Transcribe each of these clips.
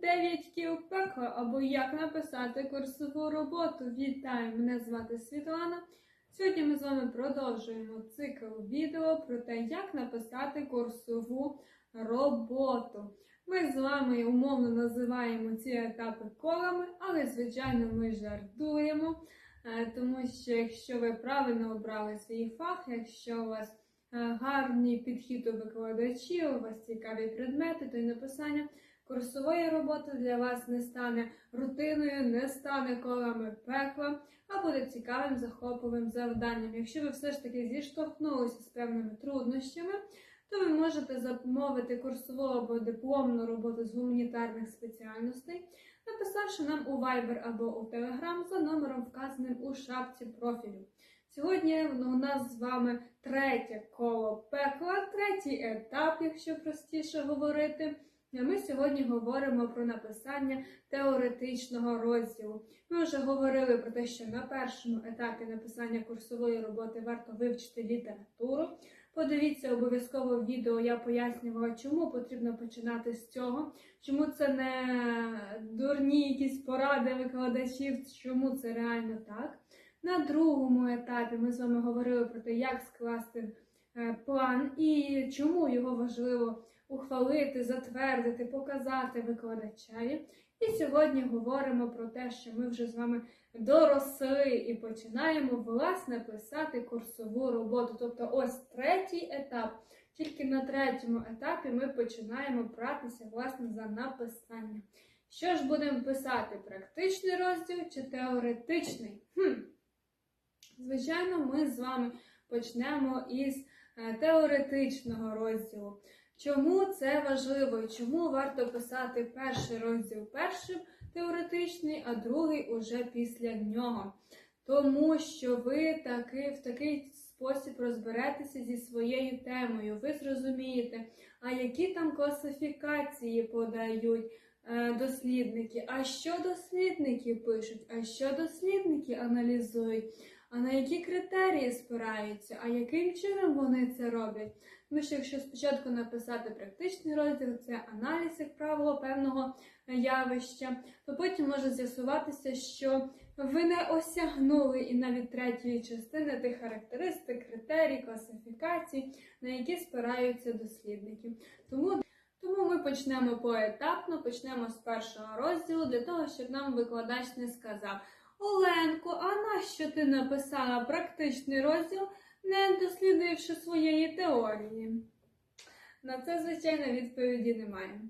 9 кіл пекла або як написати курсову роботу. Вітаю! Мене звати Світлана. Сьогодні ми з вами продовжуємо цикл відео про те, як написати курсову роботу. Ми з вами умовно називаємо ці етапи колами, але, звичайно, ми жартуємо, е, тому що якщо ви правильно обрали свій фах, якщо у вас е, гарний підхід до викладачів, у вас цікаві предмети, то й написання курсової роботи для вас не стане рутиною, не стане колами пекла, а буде цікавим захопливим завданням. Якщо ви все ж таки зіштовхнулися з певними труднощами, то ви можете замовити курсову або дипломну роботу з гуманітарних спеціальностей, написавши нам у Viber або у Telegram за номером, вказаним у шапці профілю. Сьогодні у нас з вами третє коло пекла, третій етап, якщо простіше говорити. А Ми сьогодні говоримо про написання теоретичного розділу. Ми вже говорили про те, що на першому етапі написання курсової роботи варто вивчити літературу. Подивіться обов'язково відео, я пояснювала, чому потрібно починати з цього, чому це не дурні якісь поради викладачів, чому це реально так. На другому етапі ми з вами говорили про те, як скласти е, план і чому його важливо ухвалити, затвердити, показати викладачеві. І сьогодні говоримо про те, що ми вже з вами доросли і починаємо власне писати курсову роботу. Тобто, ось третій етап. Тільки на третьому етапі ми починаємо братися власне за написання. Що ж будемо писати? Практичний розділ чи теоретичний? Хм. Звичайно, ми з вами почнемо із е, теоретичного розділу. Чому це важливо і чому варто писати перший розділ першим теоретичний, а другий уже після нього? Тому що ви таки в такий спосіб розберетеся зі своєю темою. Ви зрозумієте, а які там класифікації подають е, дослідники, а що дослідники пишуть, а що дослідники аналізують. А на які критерії спираються, а яким чином вони це роблять? Тому що якщо спочатку написати практичний розділ, це аналіз, як правило, певного явища, то потім може з'ясуватися, що ви не осягнули і навіть третьої частини тих характеристик, критерій, класифікацій, на які спираються дослідники. Тому тому ми почнемо поетапно, почнемо з першого розділу, для того, щоб нам викладач не сказав. Оленко, а нащо ти написала практичний розділ, не дослідивши своєї теорії? На це, звичайно, відповіді немає.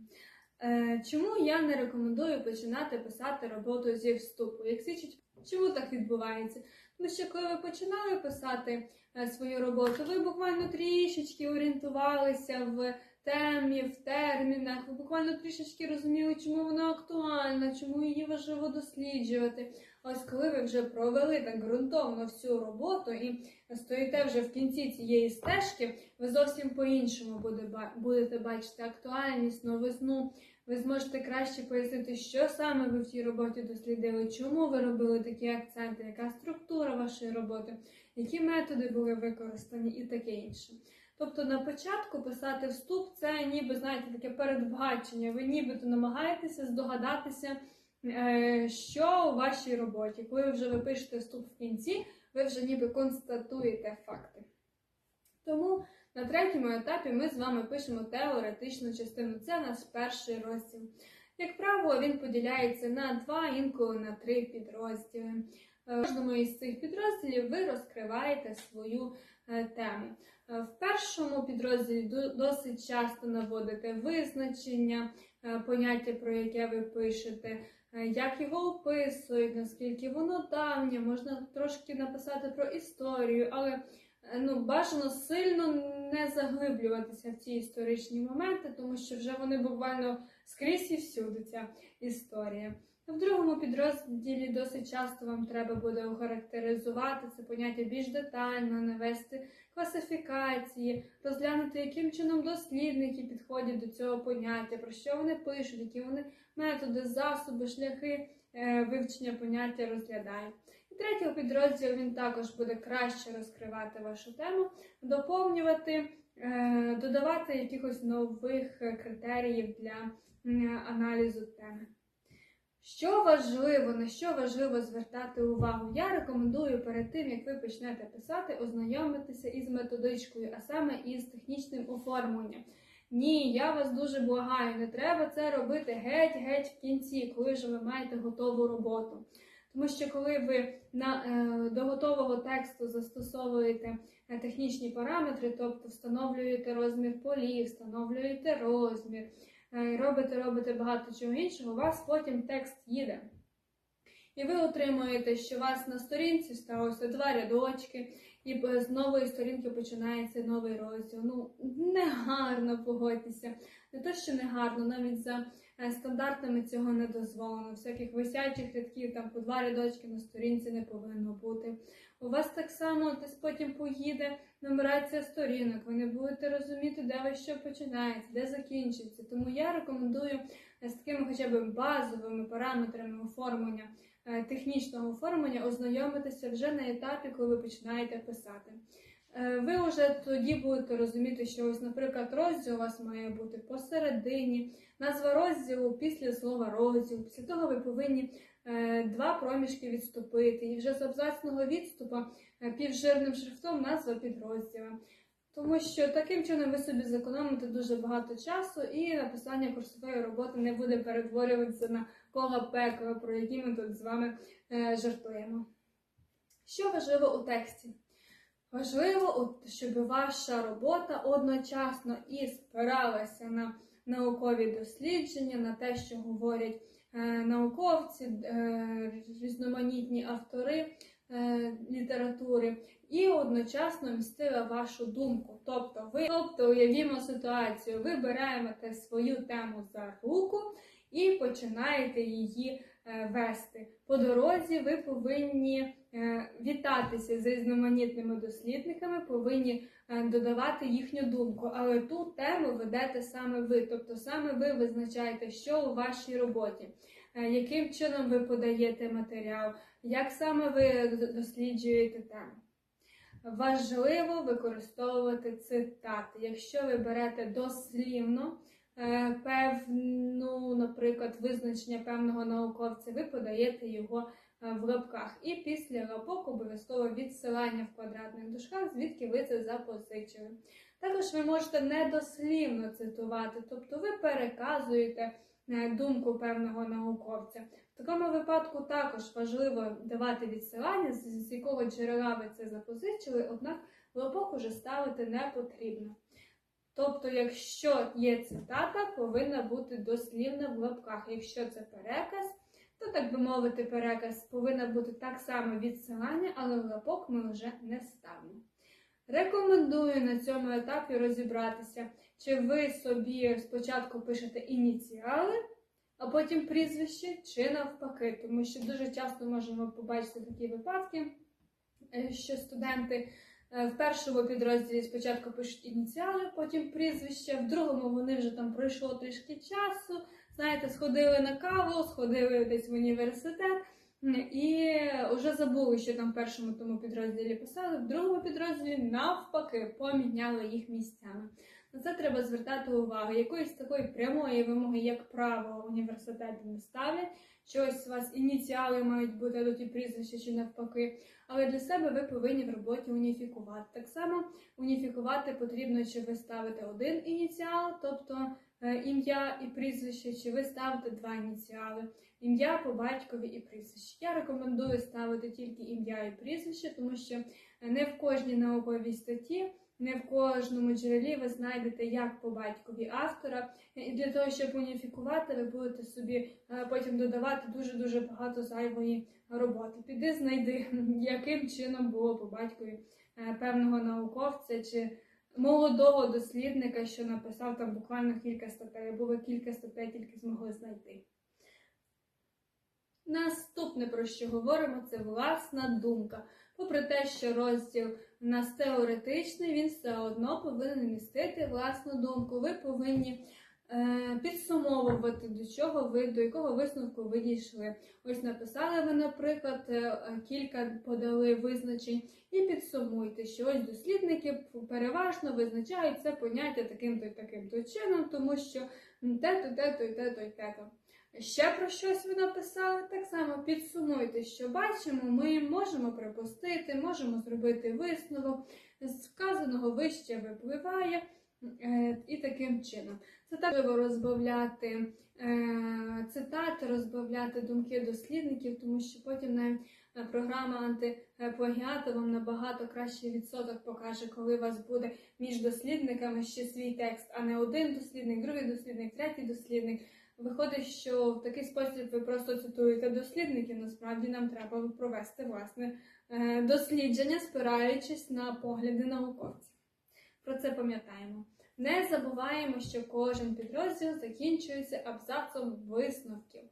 Е, чому я не рекомендую починати писати роботу зі вступу? Як свідчить, чому так відбувається? Тому що коли ви починали писати е, свою роботу, ви буквально трішечки орієнтувалися в темі, в термінах, ви буквально трішечки розуміли, чому вона актуальна, чому її важливо досліджувати. Ось коли ви вже провели так ґрунтовно всю роботу і стоїте вже в кінці цієї стежки, ви зовсім по-іншому будете бачити актуальність, новизну. Ви зможете краще пояснити, що саме ви в цій роботі дослідили, чому ви робили такі акценти, яка структура вашої роботи, які методи були використані і таке інше. Тобто на початку писати вступ це ніби, знаєте, таке передбачення. Ви нібито намагаєтеся здогадатися. Е, що у вашій роботі. Коли вже ви пишете вступ в кінці, ви вже ніби констатуєте факти. Тому на третьому етапі ми з вами пишемо теоретичну частину. Це наш перший розділ. Як правило, він поділяється на два, інколи на три підрозділи. Е, кожному із цих підрозділів ви розкриваєте свою е, тему. В першому підрозділі досить часто наводите визначення, поняття, про яке ви пишете. Е, як його описують, наскільки воно давнє, можна трошки написати про історію, але е, ну, бажано сильно не заглиблюватися в ці історичні моменти, тому що вже вони буквально скрізь і всюди ця історія. В другому підрозділі досить часто вам треба буде охарактеризувати це поняття більш детально, навести класифікації, розглянути, яким чином дослідники підходять до цього поняття, про що вони пишуть, які вони методи, засоби, шляхи е, вивчення поняття розглядають. І третій підрозділ він також буде краще розкривати вашу тему, доповнювати, е, додавати якихось нових критеріїв для аналізу теми. Що важливо, на що важливо звертати увагу? Я рекомендую перед тим, як ви почнете писати, ознайомитися із методичкою, а саме із технічним оформленням. Ні, я вас дуже благаю, не треба це робити геть-геть в кінці, коли вже ви маєте готову роботу. Тому що коли ви на, е, до готового тексту застосовуєте е, технічні параметри, тобто встановлюєте розмір полів, встановлюєте розмір, робите, робите багато чого іншого, у вас потім текст їде. І ви отримуєте, що у вас на сторінці сталося два рядочки, і з нової сторінки починається новий розділ. Ну, негарно погодьтеся. Не то, що негарно, навіть за е, стандартами цього не дозволено. Всяких висячих рядків, там по два рядочки на сторінці не повинно бути. У вас так само десь потім поїде нумерація сторінок. Ви не будете розуміти, де ви що починається, де закінчиться. Тому я рекомендую е, з такими хоча б базовими параметрами оформлення, е, технічного оформлення ознайомитися вже на етапі, коли ви починаєте писати. Е, Ви вже тоді будете розуміти, що ось, наприклад, розділ у вас має бути посередині, назва розділу після слова розділ. Після того ви повинні е, два проміжки відступити. І вже з абзацного відступа е, півжирним шрифтом назва підрозділа. Тому що таким чином ви собі зекономите дуже багато часу, і написання курсової роботи не буде перетворюватися на кола пекла, про які ми тут з вами жартуємо. Що важливо у тексті? Важливо, щоб ваша робота одночасно і спиралася на наукові дослідження, на те, що говорять е, науковці, е, різноманітні автори е, літератури, і одночасно містила вашу думку. Тобто, ви, тобто, уявімо ситуацію, ви берете свою тему за руку і починаєте її е, вести. По дорозі ви повинні е, вітатися з різноманітними дослідниками, повинні е, додавати їхню думку. Але ту тему ведете саме ви, тобто саме ви визначаєте, що у вашій роботі, яким чином ви подаєте матеріал, як саме ви досліджуєте тему. Важливо використовувати цитати. Якщо ви берете дослівно певну, наприклад, визначення певного науковця, ви подаєте його е, в лапках. І після лапок обов'язково відсилання в квадратних дужках, звідки ви це запозичили. Також ви можете недослівно цитувати, тобто ви переказуєте е, думку певного науковця. В такому випадку також важливо давати відсилання, з якого джерела ви це запозичили, однак лапок уже ставити не потрібно. Тобто, якщо є цитата, повинна бути дослівна в лапках. Якщо це переказ, то, так би мовити, переказ повинна бути так само відсилання, але лапок ми вже не ставимо. Рекомендую на цьому етапі розібратися, чи ви собі спочатку пишете ініціали, а потім прізвище, чи навпаки, тому що дуже часто можемо побачити такі випадки, е, що студенти в першому підрозділі спочатку пишуть ініціали, потім прізвище, в другому вони вже там пройшло трішки часу. Знаєте, сходили на каву, сходили десь в університет і вже забули, що там в першому тому підрозділі писали, в другому підрозділі навпаки поміняли їх місцями. На це треба звертати увагу. Якоїсь такої прямої вимоги, як право, університети не ставлять. Що ось у вас ініціали мають бути до ті прізвища чи навпаки. Але для себе ви повинні в роботі уніфікувати. Так само уніфікувати потрібно, чи ви ставите один ініціал, тобто е, ім'я і прізвище, чи ви ставите два ініціали. Ім'я по батькові і прізвище. Я рекомендую ставити тільки ім'я і прізвище, тому що е, не в кожній науковій статті, не в кожному джерелі ви знайдете як по батькові автора. І для того, щоб уніфікувати, ви будете собі е, потім додавати дуже-дуже багато зайвої роботи. Піди знайди, яким чином було по батькові е, певного науковця чи молодого дослідника, що написав там буквально кілька статей, ви кілька статей тільки змогли знайти. Наступне, про що говоримо, це власна думка. Попри те, що розділ нас теоретичний, він все одно повинен містити власну думку. Ви повинні е, підсумовувати, до чого ви, до якого висновку ви дійшли. Ось написали ви, наприклад, е, кілька подали визначень, і підсумуйте, що ось дослідники переважно визначають це поняття таким-то і таким-то чином, тому що те-то, те-то і те-то і те-то. Ще про щось ви написали, так само підсумуйте, що бачимо, ми можемо припустити, можемо зробити висновок, з вказаного вище випливає е, і таким чином. Це так розбавляти е, цитати, розбавляти думки дослідників, тому що потім навіть е, програма антиплагіату вам набагато кращий відсоток покаже, коли у вас буде між дослідниками ще свій текст, а не один дослідник, другий дослідник, третій дослідник. Виходить, що в такий спосіб ви просто цитуєте дослідників. Насправді нам треба провести власне е, дослідження, спираючись на погляди науковців. Про це пам'ятаємо. Не забуваємо, що кожен підрозділ закінчується абзацом висновків.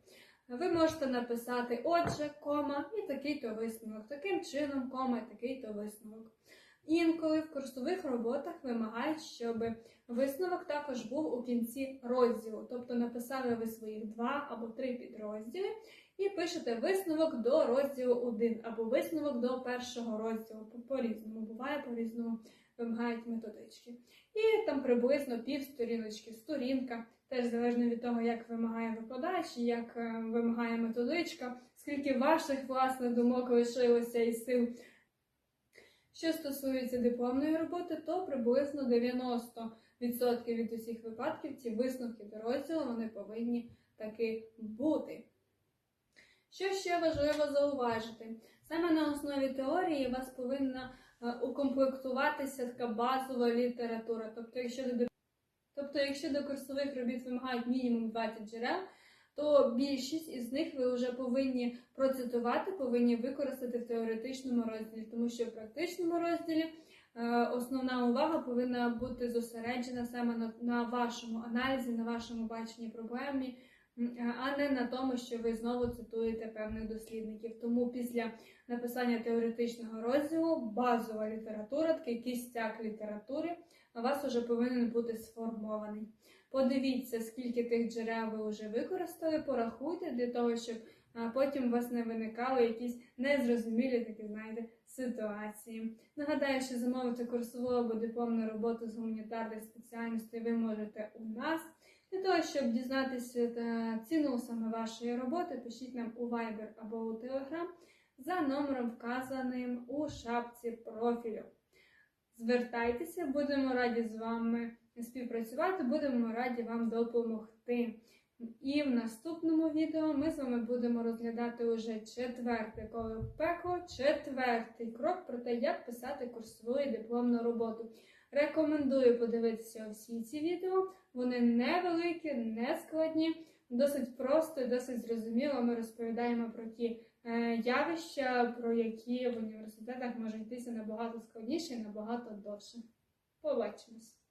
Ви можете написати отже, кома і такий-то висновок, таким чином, кома і такий-то висновок. Інколи в курсових роботах вимагають, щоб висновок також був у кінці розділу. Тобто написали ви своїх два або три підрозділи і пишете висновок до розділу 1 або висновок до першого розділу. По- По-різному буває, по-різному вимагають методички. І там приблизно пів сторіночки, сторінка, теж залежно від того, як вимагає викладач, як е, вимагає методичка, скільки ваших власних думок лишилося і сил. Що стосується дипломної роботи, то приблизно 90% від усіх випадків ці висновки до розділу вони повинні таки бути. Що ще важливо зауважити? Саме на основі теорії у вас повинна е, укомплектуватися така базова література. Тобто, якщо до, тобто, якщо до курсових робіт вимагають мінімум 20 джерел, то більшість із них ви вже повинні процитувати, повинні використати в теоретичному розділі, тому що в практичному розділі е, основна увага повинна бути зосереджена саме на, на вашому аналізі, на вашому баченні проблемі, а не на тому, що ви знову цитуєте певних дослідників. Тому після написання теоретичного розділу базова література, такий кістяк літератури, у вас вже повинен бути сформований. Подивіться, скільки тих джерел ви вже використали, порахуйте для того, щоб потім у вас не виникали якісь незрозумілі такі, знаєте, ситуації. Нагадаю, що замовити курсову або дипломну роботу з гуманітарних спеціальностей ви можете у нас. Для того, щоб дізнатися ціну саме вашої роботи, пишіть нам у Viber або у Telegram за номером, вказаним у шапці профілю. Звертайтеся, будемо раді з вами співпрацювати, будемо раді вам допомогти. І в наступному відео ми з вами будемо розглядати уже четверте коло четвертий крок про те, як писати курсову і дипломну роботу. Рекомендую подивитися всі ці відео. Вони невеликі, не складні, досить просто і досить зрозуміло. Ми розповідаємо про ті е, явища, про які в університетах може йтися набагато складніше і набагато довше. Побачимось!